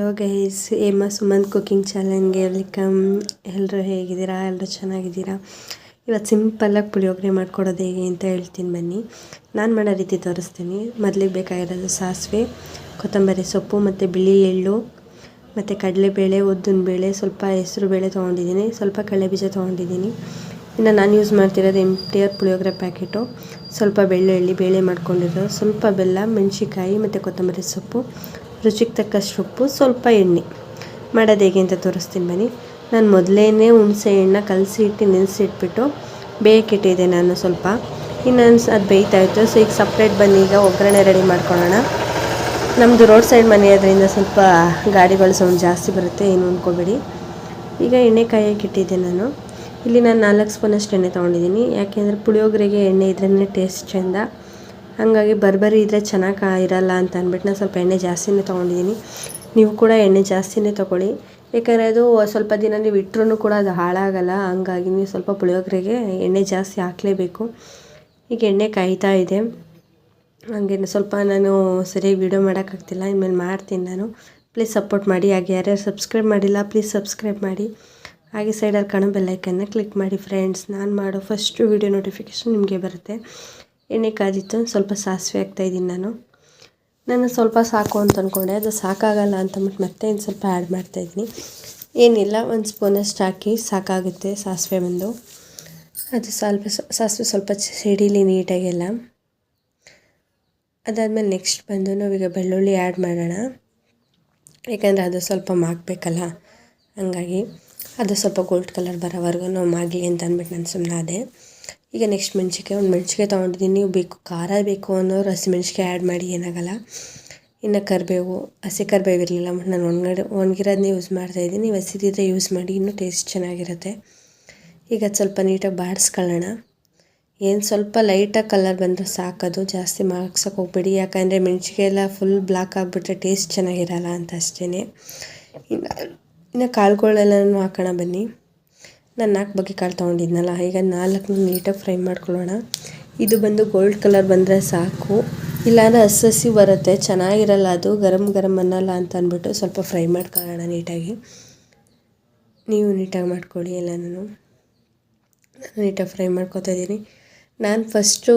Hello guys I'm Sumanth cooking ಚಾನಲ್ಗೆ welcome ಎಲ್ಲರೂ ಹೇಗಿದ್ದೀರಾ? ಎಲ್ಲರೂ ಚೆನ್ನಾಗಿದ್ದೀರಾ? ಇವತ್ತು ಸಿಂಪಲ್ಲಾಗಿ ಪುಳಿಯೋಗರೆ ಮಾಡ್ಕೊಡೋದು ಹೇಗೆ ಅಂತ ಹೇಳ್ತೀನಿ ಬನ್ನಿ. ನಾನು ಮಾಡೋ ರೀತಿ ತೋರಿಸ್ತೀನಿ. ಮೊದಲಿಗೆ ಬೇಕಾಗಿರೋದು ಸಾಸಿವೆ, ಕೊತ್ತಂಬರಿ ಸೊಪ್ಪು ಮತ್ತು ಬಿಳಿ ಎಳ್ಳು, ಮತ್ತು ಕಡಲೆಬೇಳೆ ಉದ್ದಿನ ಬೇಳೆ ಸ್ವಲ್ಪ ಹೆಸರು ಬೇಳೆ ತೊಗೊಂಡಿದ್ದೀನಿ, ಸ್ವಲ್ಪ ಕಡಲೆಬೀಜ ತೊಗೊಂಡಿದ್ದೀನಿ. ಇನ್ನು ನಾನು ಯೂಸ್ ಮಾಡ್ತಿರೋದು ಎಂಟಿಯರ್ ಪುಳಿಯೋಗರೆ ಪ್ಯಾಕೆಟು. ಸ್ವಲ್ಪ ಬೆಳ್ಳುಳ್ಳಿ, ಬೇಳೆ ಮಾಡ್ಕೊಂಡಿರೋ ಸ್ವಲ್ಪ ಬೆಲ್ಲ ಮೆಣಸಿಕಾಯಿ ಮತ್ತು ಕೊತ್ತಂಬರಿ ಸೊಪ್ಪು. ರುಚಿಗೆ ತಕ್ಕಷ್ಟು ಉಪ್ಪು, ಸ್ವಲ್ಪ ಎಣ್ಣೆ. ಮಾಡೋದು ಹೇಗೆ ಅಂತ ತೋರಿಸ್ತೀನಿ ಬನ್ನಿ. ನಾನು ಮೊದಲೇನೆ ಹುಣಸೆ ಹಣ್ಣು ಕಲಸಿ ಇಟ್ಟು ನೆನೆಸಿಟ್ಬಿಟ್ಟು ಬೇಯಕ್ಕಿಟ್ಟಿದ್ದೆ ನಾನು ಸ್ವಲ್ಪ. ಇನ್ನು ಅದು ಬೇಯ್ತಾ ಇತ್ತು. ಸೊ, ಈಗ ಸಪ್ರೇಟ್ ಬನ್ನಿ. ಈಗ ಒಗ್ಗರಣೆ ರೆಡಿ ಮಾಡ್ಕೊಳ್ಳೋಣ. ನಮ್ಮದು ರೋಡ್ ಸೈಡ್ ಮನೆ ಅದರಿಂದ ಸ್ವಲ್ಪ ಗಾಡಿಗಳು ಸೌಂಡ್ ಜಾಸ್ತಿ ಬರುತ್ತೆ. ಏನು ಅಂದ್ಕೋಬೇಡಿ ಈಗ ಎಣ್ಣೆ ಕಾಯಕ್ಕೆ ಇಟ್ಟಿದ್ದೆ ನಾನು. ಇಲ್ಲಿ ನಾನು ನಾಲ್ಕು ಸ್ಪೂನಷ್ಟು ಎಣ್ಣೆ ತೊಗೊಂಡಿದ್ದೀನಿ. ಯಾಕೆಂದರೆ ಪುಳಿಯೋಗರೆಗೆ ಎಣ್ಣೆ ಇದ್ರೇ ಟೇಸ್ಟ್ ಚೆಂದ. ಹಾಗಾಗಿ ಬರ್ಬರಿ ಇದ್ದರೆ ಚೆನ್ನಾಗಿ ಇರಲ್ಲ ಅಂತ ಅಂದ್ಬಿಟ್ಟು ನಾನು ಸ್ವಲ್ಪ ಎಣ್ಣೆ ಜಾಸ್ತಿನೇ ತೊಗೊಂಡಿದ್ದೀನಿ ನೀವು ಕೂಡ ಎಣ್ಣೆ ಜಾಸ್ತಿನೇ ತೊಗೊಳ್ಳಿ. ಯಾಕಂದರೆ ಅದು ಸ್ವಲ್ಪ ದಿನ ನೀವು ಇಟ್ಟರೂ ಕೂಡ ಅದು ಹಾಳಾಗಲ್ಲ. ಹಂಗಾಗಿ ನೀವು ಸ್ವಲ್ಪ ಪುಳಿಯೋಗರೆಗೆ ಎಣ್ಣೆ ಜಾಸ್ತಿ ಹಾಕಲೇಬೇಕು. ಈಗ ಎಣ್ಣೆ ಕಾಯ್ತಾ ಇದೆ. ಹಾಗೆ ಸ್ವಲ್ಪ ನಾನು ಸರಿಯಾಗಿ ವೀಡಿಯೋ ಮಾಡೋಕ್ಕಾಗ್ತಿಲ್ಲ, ಇನ್ಮೇಲೆ ಮಾಡ್ತೀನಿ ನಾನು. ಪ್ಲೀಸ್ ಸಪೋರ್ಟ್ ಮಾಡಿ. ಹಾಗೆ ಯಾರ್ಯಾರು ಸಬ್ಸ್ಕ್ರೈಬ್ ಮಾಡಿಲ್ಲ, ಪ್ಲೀಸ್ ಸಬ್ಸ್ಕ್ರೈಬ್ ಮಾಡಿ. ಹಾಗೆ ಸೈಡಲ್ಲಿ ಕಾಣೋ ಬೆಲ್ಲೈಕನ್ನ ಕ್ಲಿಕ್ ಮಾಡಿ ಫ್ರೆಂಡ್ಸ್. ನಾನು ಮಾಡೋ ಫಸ್ಟು ವೀಡಿಯೋ ನೋಟಿಫಿಕೇಷನ್ ನಿಮಗೆ ಬರುತ್ತೆ. ಎಣ್ಣೆ ಕಾದಿತ್ತು, ಸ್ವಲ್ಪ ಸಾಸಿವೆ ಹಾಕ್ತಾಯಿದ್ದೀನಿ ನಾನು. ನಾನು ಸ್ವಲ್ಪ ಸಾಕು ಅಂತ ಅಂದ್ಕೊಂಡೆ ಅದು ಸಾಕಾಗಲ್ಲ ಅಂತಂದ್ಬಿಟ್ಟು ಮತ್ತೆ ಇನ್ನು ಸ್ವಲ್ಪ ಆ್ಯಡ್ ಮಾಡ್ತಾಯಿದ್ದೀನಿ ಏನಿಲ್ಲ, ಒಂದು ಸ್ಪೂನಷ್ಟು ಹಾಕಿ ಸಾಕಾಗುತ್ತೆ ಸಾಸಿವೆ ಬಂದು. ಅದು ಸ್ವಲ್ಪ ಸಾಸಿವೆ ಸ್ವಲ್ಪ ಸಿಡಿಲಿ ನೀಟಾಗೆಲ್ಲ. ಅದಾದಮೇಲೆ ನೆಕ್ಸ್ಟ್ ಬಂದು ನಾವೀಗ ಬೆಳ್ಳುಳ್ಳಿ ಆ್ಯಡ್ ಮಾಡೋಣ. ಯಾಕಂದರೆ ಅದು ಸ್ವಲ್ಪ ಮಾಗಬೇಕಲ್ಲ, ಹಂಗಾಗಿ. ಅದು ಸ್ವಲ್ಪ ಗೋಲ್ಡ್ ಕಲರ್ ಬರೋವರೆಗೂ ನಾವು ಮಾಗಲಿ ಅಂತ ಅಂದ್ಬಿಟ್ಟು ನಾನು ಸುಮ್ಮನೆ ಅದೇ ಈಗ ನೆಕ್ಸ್ಟ್ ಮೆಣ್ಸಿಕಾಯಿ ಒಂದು ಮೆಣ್ಸಿಕಾಯಿ ತೊಗೊಂಡಿದ್ದೀನಿ ನೀವು ಬೇಕು, ಖಾರ ಬೇಕು ಅನ್ನೋರು ಹಸಿಮೆಣ್ಸಿಕಾಯಿ ಆ್ಯಡ್ ಮಾಡಿ ಏನಾಗಲ್ಲ. ಇನ್ನು ಕರಿಬೇವು, ಹಸಿ ಕರಿಬೇವು ಇರಲಿಲ್ಲ ಮತ್ತು ನಾನು ಒಣಗಡೆ ಒಣಗಿರೋದನ್ನೇ ಯೂಸ್ ಮಾಡ್ತಾಯಿದ್ದೀನಿ ನೀವು ಹಸಿದಿದ್ರೆ ಯೂಸ್ ಮಾಡಿ, ಇನ್ನೂ ಟೇಸ್ಟ್ ಚೆನ್ನಾಗಿರುತ್ತೆ. ಈಗ ಸ್ವಲ್ಪ ನೀಟಾಗಿ ಬಾಡಿಸ್ಕೊಳ್ಳೋಣ ಏನು ಸ್ವಲ್ಪ ಲೈಟಾಗಿ ಕಲರ್ ಬಂದರೆ ಸಾಕದು ಜಾಸ್ತಿ ಮಾರ್ಕ್ಸಕ್ಕೆ ಹೋಗ್ಬೇಡಿ. ಯಾಕಂದರೆ ಮೆಣ್ಸಿಕಾಯೆಲ್ಲ ಫುಲ್ ಬ್ಲ್ಯಾಕ್ ಆಗಿಬಿಟ್ರೆ ಟೇಸ್ಟ್ ಚೆನ್ನಾಗಿರಲ್ಲ ಅಂತ ಅಷ್ಟೇ ಇನ್ನು ಇನ್ನು ಕಾಳುಗಳೆಲ್ಲನೂ ಹಾಕೋಣ ಬನ್ನಿ. ನಾನು ನಾಲ್ಕು ಬಗ್ಗೆ ಕಾಳು ತೊಗೊಂಡಿದ್ನಲ್ಲ, ಈಗ ನಾಲ್ಕು ನೀಟಾಗಿ ಫ್ರೈ ಮಾಡ್ಕೊಳ್ಳೋಣ ಇದು ಬಂದು ಗೋಲ್ಡ್ ಕಲರ್ ಬಂದರೆ ಸಾಕು. ಇಲ್ಲಾಂದರೆ ಹಸಿ ಹಸಿ ಬರುತ್ತೆ, ಚೆನ್ನಾಗಿರಲ್ಲ ಅದು ಗರಮ್ ಗರಮ್ ಅನ್ನಲ್ಲ ಅಂತ ಅಂದ್ಬಿಟ್ಟು ಸ್ವಲ್ಪ ಫ್ರೈ ಮಾಡ್ಕೊಳ್ಳೋಣ ನೀಟಾಗಿ ನೀವು ನೀಟಾಗಿ ಮಾಡ್ಕೊಳ್ಳಿ ಎಲ್ಲನೂ ನಾನು ನೀಟಾಗಿ ಫ್ರೈ ಮಾಡ್ಕೊತಾ ಇದ್ದೀನಿ. ನಾನು ಫಸ್ಟು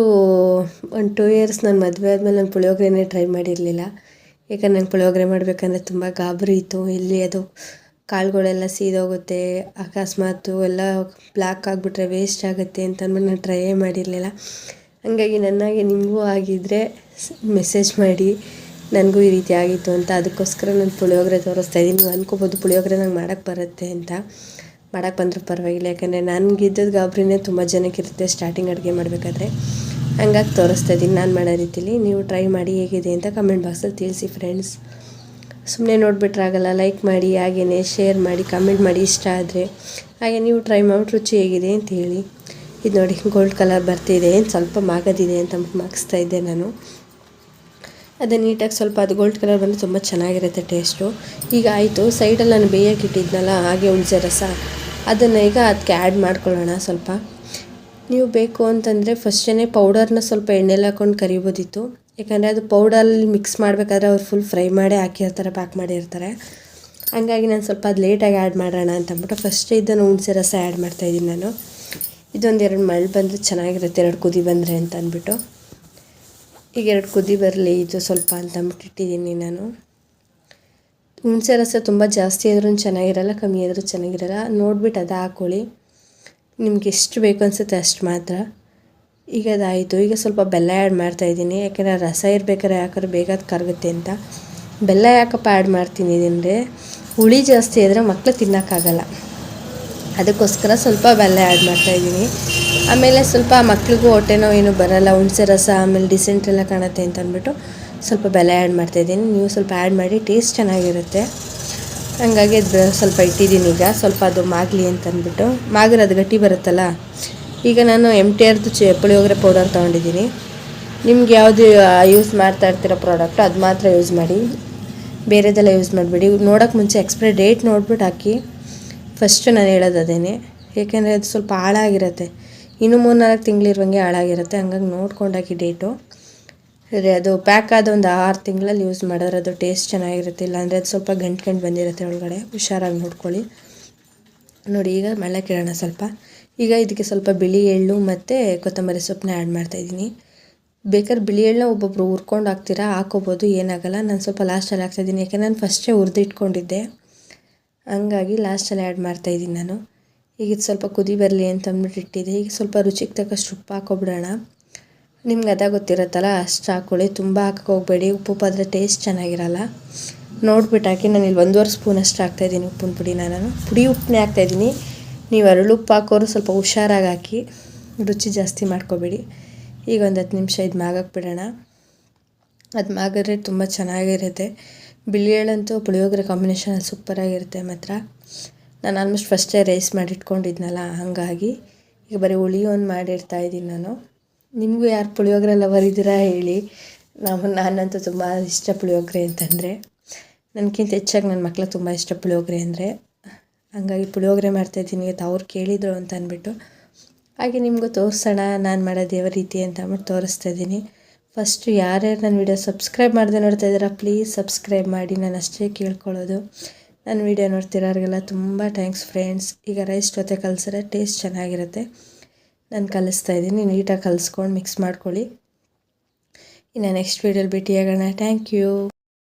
ಒಂದು ಟೂ ಇಯರ್ಸ್ ನಾನು ಮದುವೆ ಆದಮೇಲೆ ನಾನು ಪುಳಿಯೋಗರೆನೇ ಟ್ರೈ ಮಾಡಿರಲಿಲ್ಲ. ಯಾಕಂದ್ರೆ ನಂಗೆ ಪುಳಿಯೋಗರೆ ಮಾಡಬೇಕಂದ್ರೆ ತುಂಬ ಗಾಬರಿ ಇತ್ತು ಇಲ್ಲಿ ಅದು ಕಾಳುಗಳೆಲ್ಲ ಸೀದೋಗುತ್ತೆ ಅಕಸ್ಮಾತು ಎಲ್ಲ ಬ್ಲ್ಯಾಕ್ ಆಗಿಬಿಟ್ರೆ ವೇಸ್ಟ್ ಆಗುತ್ತೆ ಅಂತ ಅಂದ್ಬಿಟ್ಟು ನಾನು ಟ್ರೈಯೇ ಮಾಡಿರಲಿಲ್ಲ. ಹಾಗಾಗಿ ನನಗೆ ನಿಮಗೂ ಆಗಿದ್ದರೆ ಮೆಸೇಜ್ ಮಾಡಿ. ನನಗೂ ಈ ರೀತಿ ಆಗಿತ್ತು ಅಂತ. ಅದಕ್ಕೋಸ್ಕರ ನಾನು ಪುಳಿಯೋಗರೆ ತೋರಿಸ್ತಾ ಇದ್ದೀನಿ. ನೀವು ಅಂದ್ಕೋಬೋದು ಪುಳಿಯೋಗರೆ ನಂಗೆ ಮಾಡೋಕ್ಕೆ ಬರುತ್ತೆ ಅಂತ. ಮಾಡೋಕ್ಕೆ ಬಂದರೂ ಪರವಾಗಿಲ್ಲ. ಯಾಕಂದರೆ ನನಗಿದ್ದದ್ದು ಗಾಬರಿನೇ ತುಂಬ ಜನಕ್ಕಿರುತ್ತೆ ಸ್ಟಾರ್ಟಿಂಗ್ ಅಡುಗೆ ಮಾಡಬೇಕಾದ್ರೆ. ಹಂಗಾಗಿ ತೋರಿಸ್ತಾ ಇದ್ದೀನಿ. ನಾನು ಮಾಡೋ ರೀತಿಲಿ ನೀವು ಟ್ರೈ ಮಾಡಿ ಹೇಗಿದೆ ಅಂತ ಕಮೆಂಟ್ ಬಾಕ್ಸಲ್ಲಿ ತಿಳಿಸಿ ಫ್ರೆಂಡ್ಸ್ ಸುಮ್ಮನೆ ನೋಡಿಬಿಟ್ರೆ ಆಗಲ್ಲ. ಲೈಕ್ ಮಾಡಿ ಹಾಗೆಯೇ ಶೇರ್ ಮಾಡಿ ಕಮೆಂಟ್ ಮಾಡಿ ಇಷ್ಟ ಆದರೆ ಹಾಗೆ ನೀವು ಟ್ರೈ ಮಾಡ್ಬಿಟ್ಟು ರುಚಿ ಹೇಗಿದೆ ಅಂತ ಹೇಳಿ. ಇದು ನೋಡಿ ಗೋಲ್ಡ್ ಕಲರ್ ಬರ್ತಿದೆ. ಏನು ಸ್ವಲ್ಪ ಮಾಗದಿದೆ ಅಂತ ಮಾಗಿಸ್ತಾ ಇದ್ದೆ ನಾನು. ಅದೇ ನೀಟಾಗಿ ಸ್ವಲ್ಪ ಅದು ಗೋಲ್ಡ್ ಕಲರ್ ಬಂದರೆ ತುಂಬ ಚೆನ್ನಾಗಿರುತ್ತೆ ಟೇಸ್ಟು ಈಗ ಆಯಿತು ಸೈಡಲ್ಲಿ ನಾನು ಬೇಯಕ್ಕೆ ಇಟ್ಟಿದ್ನಲ್ಲ, ಹಾಗೆ ಹುಣಸೆ ರಸ. ಅದನ್ನು ಈಗ ಅದಕ್ಕೆ ಆ್ಯಡ್ ಮಾಡ್ಕೊಳ್ಳೋಣ ಸ್ವಲ್ಪ. ನೀವು ಬೇಕು ಅಂತಂದರೆ ಫಸ್ಟೇ ಪೌಡರ್ನ ಸ್ವಲ್ಪ ಎಣ್ಣೆಲಿ ಹಾಕ್ಕೊಂಡು ಕರಿಬೋದಿತ್ತು. ಯಾಕಂದರೆ ಅದು ಪೌಡರಲ್ಲಿ ಮಿಕ್ಸ್ ಮಾಡಬೇಕಾದ್ರೆ ಅವ್ರು ಫುಲ್ ಫ್ರೈ ಮಾಡಿ ಹಾಕಿರ್ತಾರೆ ಪ್ಯಾಕ್ ಮಾಡಿರ್ತಾರೆ. ಹಂಗಾಗಿ ನಾನು ಸ್ವಲ್ಪ ಅದು ಲೇಟಾಗಿ ಆ್ಯಡ್ ಮಾಡೋಣ ಅಂತ ಅಂದ್ಬಿಟ್ಟು ಫಸ್ಟ್ ಇದನ್ನು ಹುಣಸೆ ರಸ ಆ್ಯಡ್ ಮಾಡ್ತಾಯಿದ್ದೀನಿ ನಾನು. ಇದೊಂದು ಎರಡು ಮಳೆ ಬಂದರೆ ಚೆನ್ನಾಗಿರುತ್ತೆ, ಎರಡು ಕುದಿ ಬಂದರೆ ಅಂತ ಅಂದ್ಬಿಟ್ಟು. ಈಗ ಎರಡು ಕುದಿ ಬರಲಿ, ಇದು ಸ್ವಲ್ಪ ಅಂತ ಅಂದ್ಬಿಟ್ಟು ಇಟ್ಟಿದ್ದೀನಿ ನಾನು. ಹುಣಸೆ ರಸ ತುಂಬ ಜಾಸ್ತಿ ಆದ್ರೂ ಚೆನ್ನಾಗಿರಲ್ಲ, ಕಮ್ಮಿ ಆದರೂ ಚೆನ್ನಾಗಿರಲ್ಲ. ನೋಡ್ಬಿಟ್ಟು ಅದು ಹಾಕ್ಕೊಳ್ಳಿ ನಿಮ್ಗೆ ಎಷ್ಟು ಬೇಕು ಅನಿಸುತ್ತೆ ಅಷ್ಟು ಮಾತ್ರ. ಈಗ ಅದಾಯಿತು ಈಗ ಸ್ವಲ್ಪ ಬೆಲ್ಲ ಆ್ಯಡ್ ಮಾಡ್ತಾಯಿದ್ದೀನಿ ಯಾಕೆಂದರೆ ರಸ ಇರ್ಬೇಕಾದ್ರೆ ಯಾಕಂದ್ರೆ ಬೇಗ ಅದು ಕರಗುತ್ತೆ ಅಂತ. ಬೆಲ್ಲ ಯಾಕಪ್ಪ ಆ್ಯಡ್ ಮಾಡ್ತೀನಿ ಅಂದರೆ ಹುಳಿ ಜಾಸ್ತಿ ಆದರೆ ಮಕ್ಕಳು ತಿನ್ನೋಕ್ಕಾಗಲ್ಲ. ಅದಕ್ಕೋಸ್ಕರ ಸ್ವಲ್ಪ ಬೆಲ್ಲ ಆ್ಯಡ್ ಮಾಡ್ತಾಯಿದ್ದೀನಿ ಆಮೇಲೆ ಸ್ವಲ್ಪ ಮಕ್ಳಿಗೂ ಹೊಟ್ಟೆನೋ ಏನೂ ಬರೋಲ್ಲ. ಹುಣಸೆ ರಸ, ಆಮೇಲೆ ಡಿಸೆಂಟ್ ಎಲ್ಲ ಕಾಣುತ್ತೆ ಅಂತ ಅಂದ್ಬಿಟ್ಟು ಸ್ವಲ್ಪ ಬೆಲ್ಲ ಆ್ಯಡ್ ಮಾಡ್ತಾಯಿದ್ದೀನಿ ನೀವು ಸ್ವಲ್ಪ ಆ್ಯಡ್ ಮಾಡಿ ಟೇಸ್ಟ್ ಚೆನ್ನಾಗಿರುತ್ತೆ. ಹಂಗಾಗಿ ಅದು ಸ್ವಲ್ಪ ಇಟ್ಟಿದ್ದೀನಿ ಈಗ. ಸ್ವಲ್ಪ ಅದು ಮಾಗಲಿ ಅಂತ ಅಂದ್ಬಿಟ್ಟು. ಮಾಗಿರೋದು ಗಟ್ಟಿ ಬರುತ್ತಲ್ಲ? ಈಗ ನಾನು ಎಂ ಟಿ ಆರ್ದು ಚ ಪುಳಿಯೋಗರೆ ಪೌಡರ್ ತೊಗೊಂಡಿದ್ದೀನಿ. ನಿಮ್ಗೆ ಯಾವುದು ಯೂಸ್ ಮಾಡ್ತಾ ಇರ್ತಿರೋ ಪ್ರಾಡಕ್ಟು ಅದು ಮಾತ್ರ ಯೂಸ್ ಮಾಡಿ. ಬೇರೆದೆಲ್ಲ ಯೂಸ್ ಮಾಡಬೇಡಿ. ನೋಡೋಕ್ಕೆ ಮುಂಚೆ ಎಕ್ಸ್ಪೈರಿ ಡೇಟ್ ನೋಡ್ಬಿಟ್ಟು ಹಾಕಿ. ಫಸ್ಟು ನಾನು ಹೇಳೋದು ಏಕೆಂದರೆ ಅದು ಸ್ವಲ್ಪ ಹಾಳಾಗಿರುತ್ತೆ. ಇನ್ನು ಮೂರು ನಾಲ್ಕು ತಿಂಗಳಿರುವಂಗೆ ಹಾಳಾಗಿರುತ್ತೆ. ಹಂಗಾಗಿ ನೋಡ್ಕೊಂಡು ಹಾಕಿ ಡೇಟು ಅದೇ ಅದು ಪ್ಯಾಕ್ ಆದ ಒಂದು ಆರು ತಿಂಗಳಲ್ಲಿ ಯೂಸ್ ಮಾಡಿದ್ರೆ ಅದು ಟೇಸ್ಟ್ ಚೆನ್ನಾಗಿರುತ್ತೆ. ಇಲ್ಲಾಂದರೆ ಅದು ಸ್ವಲ್ಪ ಗಂಟು ಗಂಟು ಬಂದಿರುತ್ತೆ ಒಳಗಡೆ. ಹುಷಾರಾಗಿ ನೋಡ್ಕೊಳ್ಳಿ. ನೋಡಿ ಈಗ ಮಳೆ ಕೇಳೋಣ ಸ್ವಲ್ಪ. ಈಗ ಇದಕ್ಕೆ ಸ್ವಲ್ಪ ಬಿಳಿ ಎಳ್ಳು ಮತ್ತು ಕೊತ್ತಂಬರಿ ಸೊಪ್ಪನ್ನ ಆ್ಯಡ್ ಮಾಡ್ತಾಯಿದ್ದೀನಿ ಬೇಕಾದ್ರೆ ಬಿಳಿ ಎಳ್ಳನ್ನ ಒಬ್ಬೊಬ್ರು ಹುರ್ಕೊಂಡು ಹಾಕ್ತೀರಾ, ಹಾಕೋಬೋದು, ಏನಾಗಲ್ಲ. ನಾನು ಸ್ವಲ್ಪ ಲಾಸ್ಟಲ್ಲಿ ಹಾಕ್ತಾಯಿದ್ದೀನಿ ಯಾಕೆ ನಾನು ಫಸ್ಟೇ ಹುರಿದಿಟ್ಕೊಂಡಿದ್ದೆ ಹಂಗಾಗಿ ಲಾಸ್ಟಲ್ಲಿ ಆ್ಯಡ್ ಮಾಡ್ತಾಯಿದ್ದೀನಿ ನಾನು. ಈಗ ಇದು ಸ್ವಲ್ಪ ಕುದಿ ಬರಲಿ ಅಂತ ಅಂದ್ಬಿಟ್ಟು ಇಟ್ಟಿದ್ದೆ. ಈಗ ಸ್ವಲ್ಪ ರುಚಿಗೆ ತಕ್ಕಷ್ಟು ಉಪ್ಪು ಹಾಕೊಬಿಡೋಣ. ನಿಮ್ಗೆ ಅದ ಗೊತ್ತಿರತ್ತಲ್ಲ, ಅಷ್ಟು ಹಾಕೊಳ್ಳಿ. ತುಂಬ ಹಾಕೋಕ್ಕೋಗ್ಬೇಡಿ ಉಪ್ಪು ಆದರೆ ಟೇಸ್ಟ್ ಚೆನ್ನಾಗಿರಲ್ಲ. ನೋಡ್ಬಿಟ್ಟು ಹಾಕಿ ನಾನು ಇಲ್ಲಿ ಒಂದೂವರೆ ಸ್ಪೂನ್ ಅಷ್ಟು ಹಾಕ್ತಾಯಿದ್ದೀನಿ ಉಪ್ಪಿನ ಪುಡಿನ ನಾನು. ಪುಡಿ ಉಪ್ಪನ್ನೇ ಹಾಕ್ತಾಯಿದ್ದೀನಿ ನೀವು ಅರಳು ಹಾಕೋರು ಸ್ವಲ್ಪ ಹುಷಾರಾಗಿ ಹಾಕಿ, ರುಚಿ ಜಾಸ್ತಿ ಮಾಡ್ಕೋಬೇಡಿ. ಈಗ ಒಂದು ಹತ್ತು ನಿಮಿಷ ಇದು ಮಾಗಕ್ಕೆ ಬಿಡೋಣ. ಅದು ಮಾಗಿದ್ರೆ ತುಂಬ ಚೆನ್ನಾಗಿರುತ್ತೆ. ಬಿಳಿ ಪುಳಿಯೋಗರೆ ಕಾಂಬಿನೇಷನ್ ಸೂಪರಾಗಿರುತ್ತೆ ಮಾತ್ರ. ನಾನು ಆಲ್ಮೋಸ್ಟ್ ಫಸ್ಟೇ ರೈಸ್ ಮಾಡಿಟ್ಕೊಂಡಿದ್ನಲ್ಲ, ಹಾಗಾಗಿ ಈಗ ಬರೀ ಹುಳಿ ಒಂದು ಮಾಡಿರ್ತಾ ಇದ್ದೀನಿ ನಾನು. ನಿಮಗೂ ಯಾರು ಪುಳಿಯೋಗರೆ ಲವರ್ ಇದ್ದೀರಾ ಹೇಳಿ. ನಾವು, ನಾನಂತೂ ತುಂಬ ಇಷ್ಟ ಪುಳಿಯೋಗರೆ ಅಂತಂದರೆ. ನನಗಿಂತ ಹೆಚ್ಚಾಗಿ ನನ್ನ ಮಕ್ಳಿಗೆ ತುಂಬ ಇಷ್ಟ ಪುಳಿಯೋಗರೆ ಅಂದರೆ. ಹಂಗಾಗಿ ಪುಳಿಯೋಗರೆ ಮಾಡ್ತಾಯಿದ್ದೀನಿ ಅವ್ರು ಕೇಳಿದರು ಅಂತ ಅಂದ್ಬಿಟ್ಟು, ಹಾಗೆ ನಿಮಗೂ ತೋರಿಸೋಣ, ನಾನು ಮಾಡೋದು ಯಾವ ರೀತಿ ಅಂತ ಅಂದ್ಬಿಟ್ಟು ತೋರಿಸ್ತಾ ಇದ್ದೀನಿ ಫಸ್ಟು ಯಾರ್ಯಾರು ನನ್ನ ವೀಡಿಯೋ ಸಬ್ಸ್ಕ್ರೈಬ್ ಮಾಡದೆ ನೋಡ್ತಾ ಇದ್ದೀರಾ ಪ್ಲೀಸ್ ಸಬ್ಸ್ಕ್ರೈಬ್ ಮಾಡಿ, ನಾನು ಅಷ್ಟೇ ಕೇಳ್ಕೊಳ್ಳೋದು. ನನ್ನ ವೀಡಿಯೋ ನೋಡ್ತಿರೋರಿಗೆಲ್ಲ ತುಂಬ ಥ್ಯಾಂಕ್ಸ್ ಫ್ರೆಂಡ್ಸ್ ಈಗ ರೈಸ್ ಜೊತೆ ಕಲಿಸಿದ್ರೆ ಟೇಸ್ಟ್ ಚೆನ್ನಾಗಿರುತ್ತೆ. ನಾನು ಕಲಿಸ್ತಾ ಇದ್ದೀನಿ ನೀಟಾಗಿ ಕಲಿಸ್ಕೊಂಡು ಮಿಕ್ಸ್ ಮಾಡ್ಕೊಳ್ಳಿ. ಇನ್ನು ನೆಕ್ಸ್ಟ್ ವೀಡಿಯೋಲಿ ಭೇಟಿಯಾಗೋಣ. Thank you